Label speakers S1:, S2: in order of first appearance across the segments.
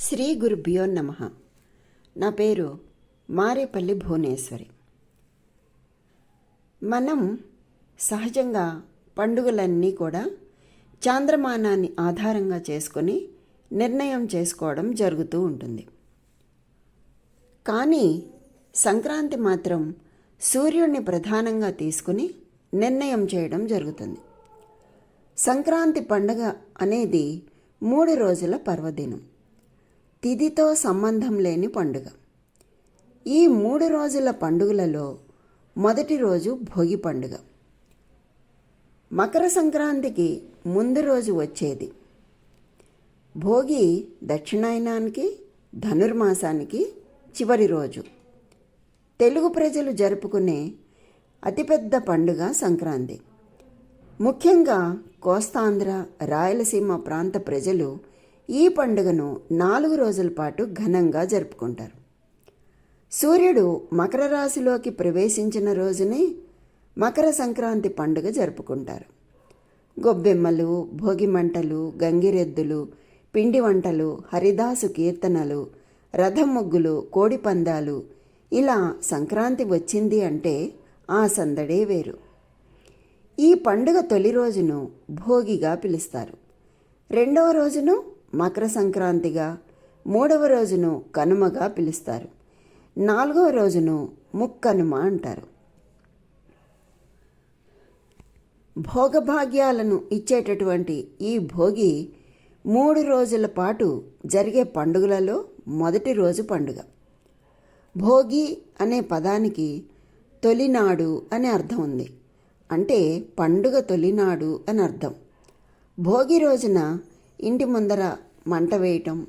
S1: శ్రీ గురుభ్యో నమ. నా పేరు మారేపల్లి భువనేశ్వరి. మనం సహజంగా పండుగలన్నీ కూడా చాంద్రమానాన్ని ఆధారంగా చేసుకొని నిర్ణయం చేసుకోవడం జరుగుతూ ఉంటుంది. కానీ సంక్రాంతి మాత్రం సూర్యుడిని ప్రధానంగా తీసుకుని నిర్ణయం చేయడం జరుగుతుంది. సంక్రాంతి పండుగ అనేది మూడు రోజుల పర్వదినం. తిథితో సంబంధం లేని పండుగ. ఈ మూడు రోజుల పండుగలలో మొదటి రోజు భోగి పండుగ. మకర సంక్రాంతికి ముందు రోజు వచ్చేది. భోగి దక్షిణాయనానికి ధనుర్మాసానికి చివరి రోజు. తెలుగు ప్రజలు జరుపుకునే అతిపెద్ద పండుగ సంక్రాంతి. ముఖ్యంగా కోస్తాంధ్ర రాయలసీమ ప్రాంత ప్రజలు ఈ పండుగను నాలుగు రోజుల పాటు ఘనంగా జరుపుకుంటారు. సూర్యుడు మకర రాశిలోకి ప్రవేశించిన రోజునే మకర సంక్రాంతి పండుగ జరుపుకుంటారు. గొబ్బెమ్మలు భోగి మంటలు గంగిరెద్దులు పిండి వంటలు హరిదాసు కీర్తనలు రథం ముగ్గులు కోడి పందాలు ఇలా సంక్రాంతి వచ్చింది అంటే ఆ సందడే వేరు. ఈ పండుగ తొలి రోజును భోగిగా పిలుస్తారు. రెండవ రోజును మకర సంక్రాంతిగా మూడవ రోజును కనుమగా పిలుస్తారు. నాలుగవ రోజును ముక్కనుమ అంటారు. భోగభాగ్యాలను ఇచ్చేటటువంటి ఈ భోగి మూడు రోజుల పాటు జరిగే పండుగలలో మొదటి రోజు పండుగ. భోగి అనే పదానికి తొలినాడు అనే అర్థం ఉంది. అంటే పండుగ తొలినాడు అని అర్థం. భోగి రోజున ఇంటి ముందర మంట వేయటం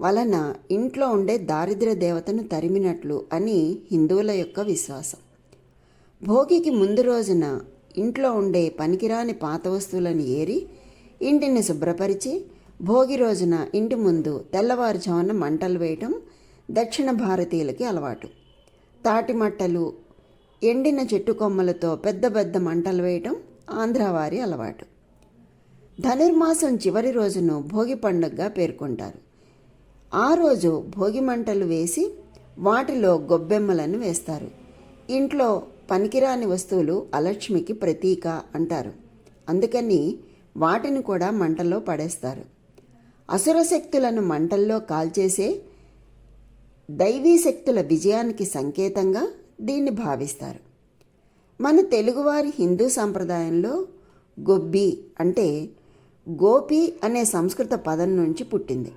S1: వలన ఇంట్లో ఉండే దారిద్ర దేవతను తరిమినట్లు అని హిందువుల యొక్క విశ్వాసం. భోగికి ముందు రోజున ఇంట్లో ఉండే పనికిరాని పాత వస్తువులను ఏరి ఇంటిని శుభ్రపరిచి భోగి రోజున ఇంటి ముందు తెల్లవారుజామున మంటలు వేయటం దక్షిణ భారతీయులకి అలవాటు. తాటి మట్టలు ఎండిన చెట్టు కొమ్మలతో పెద్ద పెద్ద మంటలు వేయటం ఆంధ్రవారి అలవాటు. ధనుర్మాసం చివరి రోజును భోగి పండుగగా పేర్కొంటారు. ఆ రోజు భోగి మంటలు వేసి వాటిలో గొబ్బెమ్మలను వేస్తారు. ఇంట్లో పనికిరాని వస్తువులు అలక్ష్మికి ప్రతీక అంటారు. అందుకని వాటిని కూడా మంటల్లో పడేస్తారు. అసుర శక్తులను మంటల్లో కాల్చేసే దైవీ శక్తుల విజయానికి సంకేతంగా దీన్ని భావిస్తారు. మన తెలుగువారి హిందూ సంప్రదాయంలో గొబ్బి అంటే గోపి అనే సంస్కృత పదం నుంచి పుట్టింది.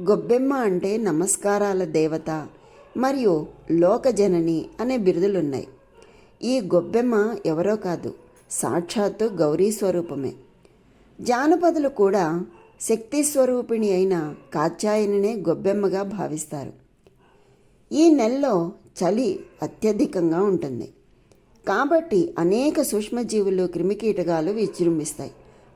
S1: గొబ్బెమ్మ అంటే నమస్కారాల దేవత మరియు లోకజనని అనే బిరుదులున్నాయి. ఈ గొబ్బెమ్మ ఎవరో కాదు సాక్షాత్తు గౌరీ స్వరూపమే. జానపదులు కూడా శక్తి స్వరూపిణి అయిన కాత్యాయనినే గొబ్బెమ్మగా భావిస్తారు. ఈ నెలలో చలి అత్యధికంగా ఉంటుంది. కాబట్టి అనేక సూక్ష్మజీవులు క్రిమికీటకాలు విజృంభిస్తాయి.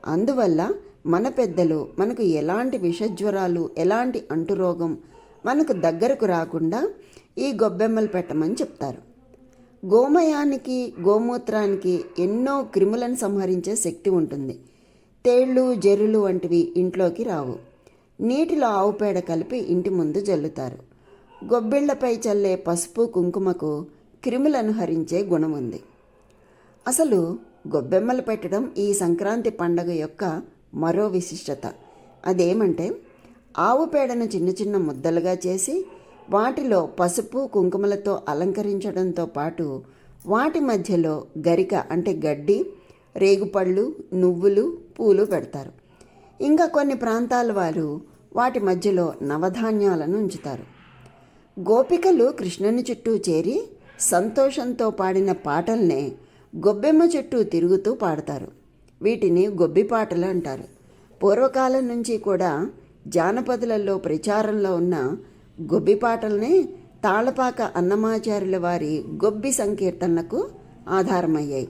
S1: అందువల్ల మన పెద్దలు మనకు ఎలాంటి విషజ్వరాలు ఎలాంటి అంటురోగం మనకు దగ్గరకు రాకుండా ఈ గొబ్బెమ్మలు పెట్టమని చెప్తారు. గోమయానికి గోమూత్రానికి ఎన్నో క్రిములను సంహరించే శక్తి ఉంటుంది. తేళ్ళు జెర్రులు వంటివి ఇంట్లోకి రావు. నీటిలో ఆవు పేడ కలిపి ఇంటి ముందు జల్లుతారు. గొబ్బిళ్ళపై చల్లే పసుపు కుంకుమకు క్రిములను హరించే గుణం ఉంది. అసలు గొబ్బెమ్మలు పెట్టడం ఈ సంక్రాంతి పండగ యొక్క మరో విశిష్టత. అదేమంటే ఆవు పేడను చిన్న చిన్న ముద్దలుగా చేసి వాటిలో పసుపు కుంకుమలతో అలంకరించడంతో పాటు వాటి మధ్యలో గరిక అంటే గడ్డి రేగుపళ్ళు నువ్వులు పూలు పెడతారు. ఇంకా కొన్ని ప్రాంతాల వారు వాటి మధ్యలో నవధాన్యాలను ఉంచుతారు. గోపికలు కృష్ణుని చుట్టూ చేరి సంతోషంతో పాడిన పాటల్నే గొబ్బెమ్మ చెట్టు తిరుగుతూ పాడతారు. వీటిని గొబ్బి పాటలు అంటారు. పూర్వకాలం నుంచి కూడా జానపదులలో ప్రచారంలో ఉన్న గొబ్బి పాటలనే తాళపాక అన్నమాచార్యుల వారి గొబ్బి సంకీర్తనలకు ఆధారమయ్యాయి.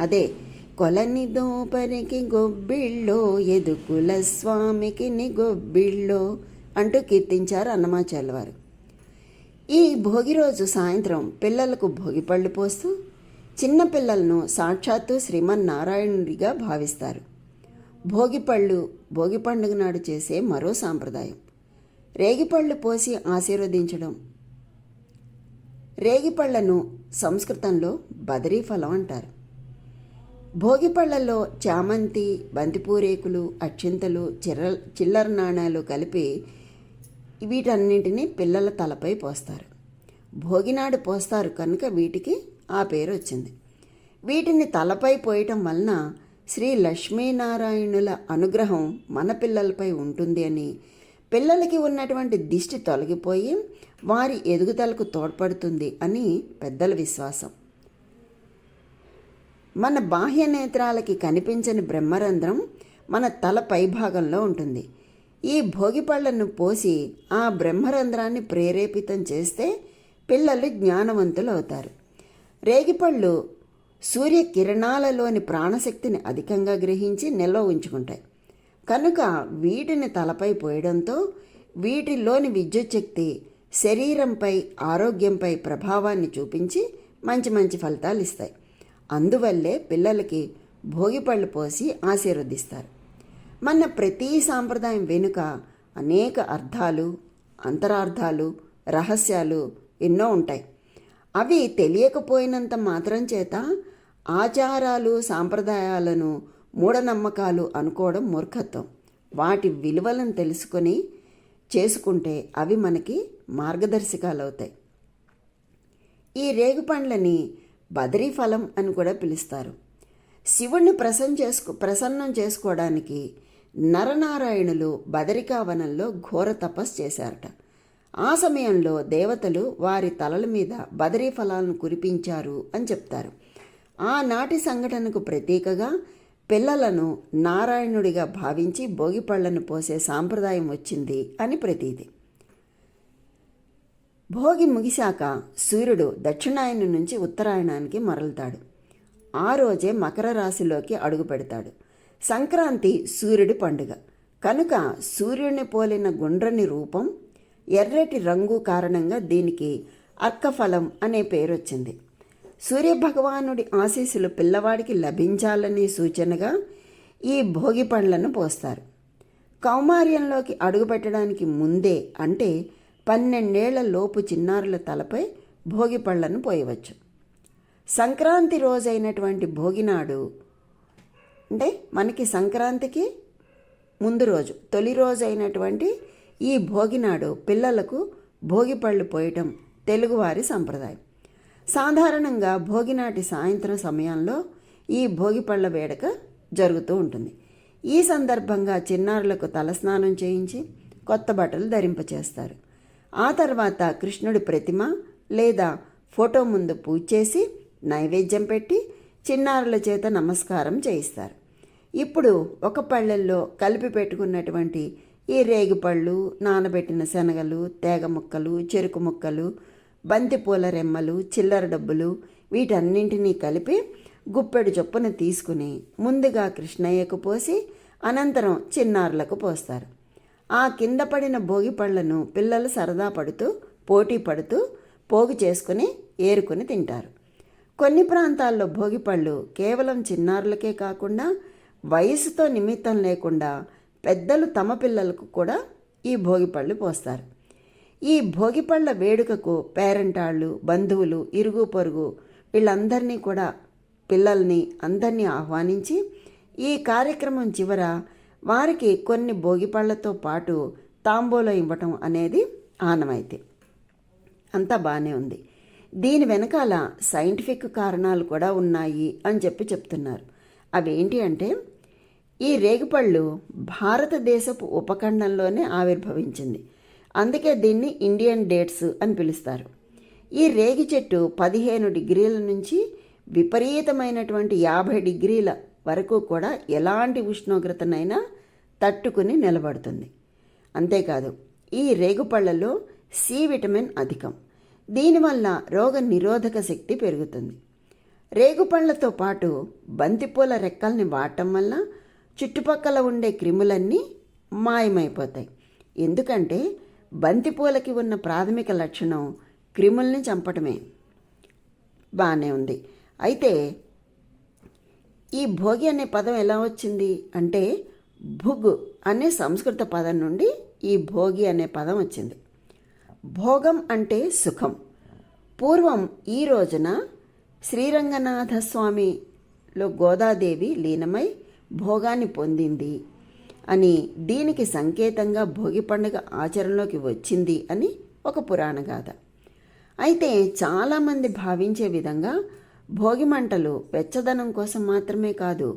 S1: అదే కొలని దోపరికి గొబ్బిళ్ళో ఎదుకుల స్వామికి ని గొబ్బిళ్ళో అంటూ కీర్తించారు అన్నమాచార్యుల వారు. ఈ భోగి రోజు సాయంత్రం పిల్లలకు భోగిపళ్ళు పోస్తూ చిన్నపిల్లలను సాక్షాత్తు శ్రీమన్నారాయణుడిగా భావిస్తారు. భోగిపళ్ళు భోగి పండుగ నాడు చేసే మరో సాంప్రదాయం. రేగిపళ్ళు పోసి ఆశీర్వదించడం. రేగిపళ్ళను సంస్కృతంలో బదరీ ఫలం అంటారు. భోగిపళ్ళలో చామంతి బంతిపూరేకులు అక్షింతలు చిర్ర చిల్లర నాణాలు కలిపి వీటన్నింటినీ పిల్లల తలపై పోస్తారు. భోగినాడు పోస్తారు కనుక వీటికి ఆ పేరు వచ్చింది. వీటిని తలపై పోయటం వలన శ్రీ లక్ష్మీనారాయణుల అనుగ్రహం మన పిల్లలపై ఉంటుంది అని పిల్లలకి ఉన్నటువంటి దిష్టి తొలగిపోయి వారి ఎదుగుదలకు తోడ్పడుతుంది అని పెద్దల విశ్వాసం. మన బాహ్య నేత్రాలకి కనిపించని బ్రహ్మరంధ్రం మన తల పైభాగంలో ఉంటుంది. ఈ భోగిపళ్ళను పోసి ఆ బ్రహ్మరంధ్రాన్ని ప్రేరేపితం చేస్తే పిల్లలు జ్ఞానవంతులు అవుతారు. రేగిపళ్ళు సూర్యకిరణాలలోని ప్రాణశక్తిని అధికంగా గ్రహించి నిల్వ ఉంచుకుంటాయి. కనుక వీటిని తలపై పోయడంతో వీటిలోని విద్యుత్ శక్తి శరీరంపై ఆరోగ్యంపై ప్రభావాన్ని చూపించి మంచి మంచి ఫలితాలు ఇస్తాయి. అందువల్లే పిల్లలకి భోగిపళ్ళు పోసి ఆశీర్వదిస్తారు. మన ప్రతి సాంప్రదాయం వెనుక అనేక అర్థాలు అంతరార్థాలు రహస్యాలు ఎన్నో ఉంటాయి. అవి తెలియకపోయినంత మాత్రం చేత ఆచారాలు సాంప్రదాయాలను మూఢనమ్మకాలు అనుకోవడం మూర్ఖత్వం. వాటి విలువలను తెలుసుకొని చేసుకుంటే అవి మనకి మార్గదర్శకాలు అవుతాయి ఈ రేగుపండ్లని బదరీ ఫలం అని కూడా పిలుస్తారు. శివుణ్ణి ప్రసన్న చేసుకో ప్రసన్నం చేసుకోవడానికి నరనారాయణులు బదరికావనంలో ఘోర తపస్సు చేశారట. ఆ సమయంలో దేవతలు వారి తలల మీద బదరీ ఫలాలను కురిపించారు అని చెప్తారు. ఆనాటి సంఘటనకు ప్రతీకగా పిల్లలను నారాయణుడిగా భావించి భోగిపళ్ళను పోసే సాంప్రదాయం వచ్చింది అని ప్రతీది భోగి ముగిశాక సూర్యుడు దక్షిణాయనం నుంచి ఉత్తరాయణానికి మరలుతాడు. ఆ రోజే మకర రాశిలోకి అడుగు పెడతాడు. సంక్రాంతి సూర్యుడి పండుగ. కనుక సూర్యుడిని పోలిన గుండ్రని రూపం ఎర్రటి రంగు కారణంగా దీనికి అర్కఫలం అనే పేరొచ్చింది. సూర్యభగవానుడి ఆశీస్సులు పిల్లవాడికి లభించాలనే సూచనగా ఈ భోగి పండ్లను పోస్తారు. కౌమార్యంలోకి అడుగుపెట్టడానికి ముందే అంటే పన్నెండేళ్ళ లోపు చిన్నారుల తలపై భోగి పళ్ళను పోయవచ్చు. సంక్రాంతి రోజైనటువంటి భోగినాడు అంటే మనకి సంక్రాంతికి ముందు రోజు తొలి రోజు అయినటువంటి ఈ భోగినాడు పిల్లలకు భోగిపళ్ళు పోయటం తెలుగువారి సంప్రదాయం. సాధారణంగా భోగినాటి సాయంత్రం సమయంలో ఈ భోగిపళ్ళ వేడుక జరుగుతూ ఉంటుంది. ఈ సందర్భంగా చిన్నారులకు తలస్నానం చేయించి కొత్త బట్టలు ధరింపచేస్తారు ఆ తర్వాత కృష్ణుడి ప్రతిమ లేదా ఫోటో ముందు పూజ చేసి నైవేద్యం పెట్టి చిన్నారుల చేత నమస్కారం చేయిస్తారు. ఇప్పుడు ఒక పళ్ళెల్లో కలిపి పెట్టుకున్నటువంటి ఈ రేగిపళ్ళు నానబెట్టిన శనగలు తేగ ముక్కలు చెరుకు ముక్కలు బంతిపూల రెమ్మలు చిల్లర డబ్బులు వీటన్నింటినీ కలిపి గుప్పెడు చొప్పున తీసుకుని ముందుగా కృష్ణయ్యకు పోసి అనంతరం చిన్నారులకు పోస్తారు. ఆ కింద పడిన భోగి పళ్ళను పిల్లలు సరదా పడుతూ పోటీ పడుతూ పోగు చేసుకుని ఏరుకుని తింటారు. కొన్ని ప్రాంతాల్లో భోగిపళ్ళు కేవలం చిన్నారులకే కాకుండా వయసుతో నిమిత్తం లేకుండా పెద్దలు తమ పిల్లలకు కూడా ఈ భోగిపళ్ళు పోస్తారు. ఈ భోగిపళ్ళ వేడుకకు పేరెంటాళ్ళు బంధువులు ఇరుగు పొరుగు వీళ్ళందరినీ కూడా పిల్లల్ని అందరినీ ఆహ్వానించి ఈ కార్యక్రమం చివర వారికి కొన్ని భోగిపళ్ళతో పాటు తాంబూలం ఇవ్వటం అనేది ఆనమైతే అంతా బాగానే ఉంది. దీని వెనకాల సైంటిఫిక్ కారణాలు కూడా ఉన్నాయి అని చెప్పి చెప్తున్నారు. అవేంటి అంటే ఈ రేగిపళ్ళు భారతదేశపు ఉపఖండంలోనే ఆవిర్భవించింది. అందుకే దీన్ని ఇండియన్ డేట్స్ అని పిలుస్తారు. ఈ రేగి చెట్టు పదిహేను డిగ్రీల నుంచి విపరీతమైనటువంటి యాభై డిగ్రీల వరకు కూడా ఎలాంటి ఉష్ణోగ్రతనైనా తట్టుకుని నిలబడుతుంది. అంతేకాదు ఈ రేగుపళ్ళలో సి విటమిన్ అధికం. దీనివల్ల రోగ నిరోధక శక్తి పెరుగుతుంది. రేగుపళ్ళతో పాటు బంతిపూల రెక్కల్ని వాడటం వల్ల చుట్టుపక్కల ఉండే క్రిములన్నీ మాయమైపోతాయి. ఎందుకంటే బంతిపూలకి ఉన్న ప్రాథమిక లక్షణం క్రిముల్ని చంపటమే. బాగానే ఉంది. అయితే ఈ భోగి అనే పదం ఎలా వచ్చింది? అంటే భుగ్ అనే సంస్కృత పదం నుండి ఈ భోగి అనే పదం వచ్చింది. భోగం అంటే సుఖం. పూర్వం ఈ రోజున శ్రీరంగనాథ స్వామిలో గోదాదేవి లీనమై భోగాన్ని పొందింది అని దీనికి సంకేతంగా భోగి పండుగ ఆచరణలోకి వచ్చింది అని ఒక పురాణ గాథ. అయితే చాలామంది భావించే విధంగా భోగి మంటలు వెచ్చదనం కోసం మాత్రమే కాదు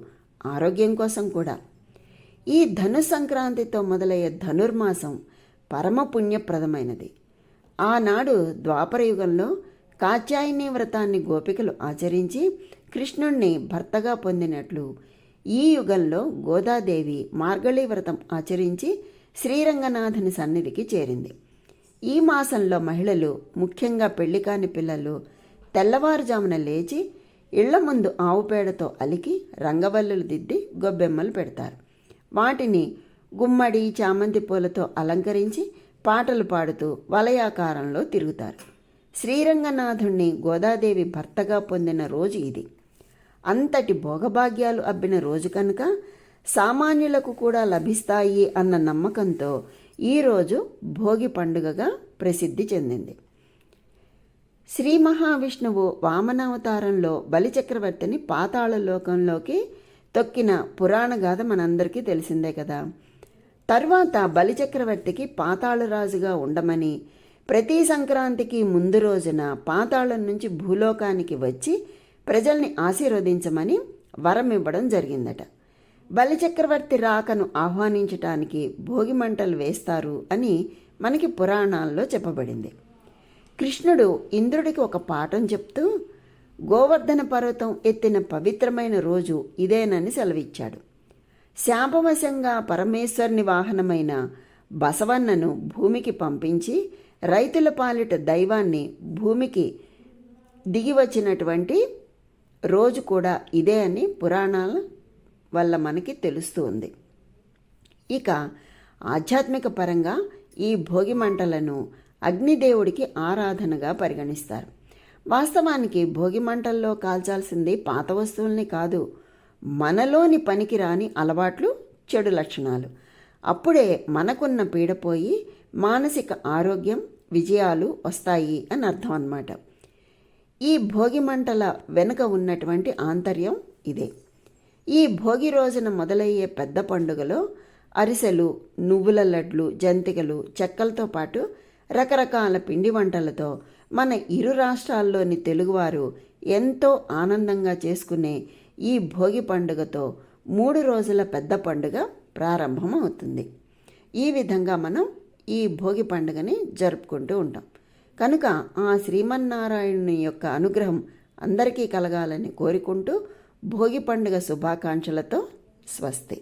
S1: ఆరోగ్యం కోసం కూడా. ఈ ధను సంక్రాంతితో మొదలయ్యే ధనుర్మాసం పరమ పుణ్యప్రదమైనది ఆనాడు ద్వాపరయుగంలో కాత్యాయని వ్రతాన్ని గోపికలు ఆచరించి కృష్ణుణ్ణి భర్తగా పొందినట్లు ఈ యుగంలో గోదాదేవి మార్గళీ వ్రతం ఆచరించి శ్రీరంగనాథుని సన్నిధికి చేరింది. ఈ మాసంలో మహిళలు ముఖ్యంగా పెళ్ళి కాని పిల్లలు తెల్లవారుజామున లేచి ఇళ్ళ ముందు ఆవు పేడతో అలికి రంగవల్లులు దిద్ది గొబ్బెమ్మలు పెడతారు. వాటిని గుమ్మడి చామంతి పూలతో అలంకరించి పాటలు పాడుతూ వలయాకారంలో తిరుగుతారు. శ్రీరంగనాథుణ్ణి గోదాదేవి భర్తగా పొందిన రోజు ఇది. అంతటి భోగభాగ్యాలు అబ్బిన రోజు కనుక సామాన్యులకు కూడా లభిస్తాయి అన్న నమ్మకంతో ఈరోజు భోగి పండుగగా ప్రసిద్ధి చెందింది. శ్రీ మహావిష్ణువు వామనావతారంలో బలిచక్రవర్తిని పాతాళలోకంలోకి తొక్కిన పురాణ గాథ మనందరికీ తెలిసిందే కదా. తర్వాత బలిచక్రవర్తికి పాతాళరాజుగా ఉండమని ప్రతి సంక్రాంతికి ముందు రోజున పాతాళం నుంచి భూలోకానికి వచ్చి ప్రజల్ని ఆశీర్వదించమని వరం ఇవ్వడం జరిగిందట. బలిచక్రవర్తి రాకను ఆహ్వానించటానికి భోగి మంటలు వేస్తారు అని మనకి పురాణాల్లో చెప్పబడింది. కృష్ణుడు ఇంద్రుడికి ఒక పాఠం చెప్తూ గోవర్ధన పర్వతం ఎత్తిన పవిత్రమైన రోజు ఇదేనని సెలవిచ్చాడు. శాపవశంగా పరమేశ్వరుని వాహనమైన బసవన్నను భూమికి పంపించి రైతుల పాలిట దైవాన్ని భూమికి దిగి వచ్చినటువంటి రోజు కూడా ఇదే అని పురాణాల వల్ల మనకి తెలుస్తూ ఉంది. ఇక ఆధ్యాత్మిక పరంగా ఈ భోగి మంటలను అగ్నిదేవుడికి ఆరాధనగా పరిగణిస్తారు. వాస్తవానికి భోగి మంటల్లో కాల్చాల్సింది పాత వస్తువుల్ని కాదు మనలోని పనికిరాని అలవాట్లు చెడు లక్షణాలు. అప్పుడే మనకున్న పీడపోయి మానసిక ఆరోగ్యం విజయాలు వస్తాయి అని అర్థం అన్నమాట. ఈ భోగి మంటల వెనుక ఉన్నటువంటి ఆంతర్యం ఇదే. ఈ భోగి రోజున మొదలయ్యే పెద్ద పండుగలో అరిసెలు నువ్వుల లడ్లు జంతికలు చెక్కలతో పాటు రకరకాల పిండి వంటలతో మన ఇరు రాష్ట్రాల్లోని తెలుగువారు ఎంతో ఆనందంగా చేసుకునే ఈ భోగి పండుగతో మూడు రోజుల పెద్ద పండుగ ప్రారంభం అవుతుంది ఈ విధంగా మనం ఈ భోగి పండుగని జరుపుకుంటూ ఉంటాం. కనుక ఆ శ్రీమన్నారాయణుని యొక్క అనుగ్రహం అందరికీ కలగాలని కోరుకుంటూ భోగి పండుగ శుభాకాంక్షలతో స్వస్తి.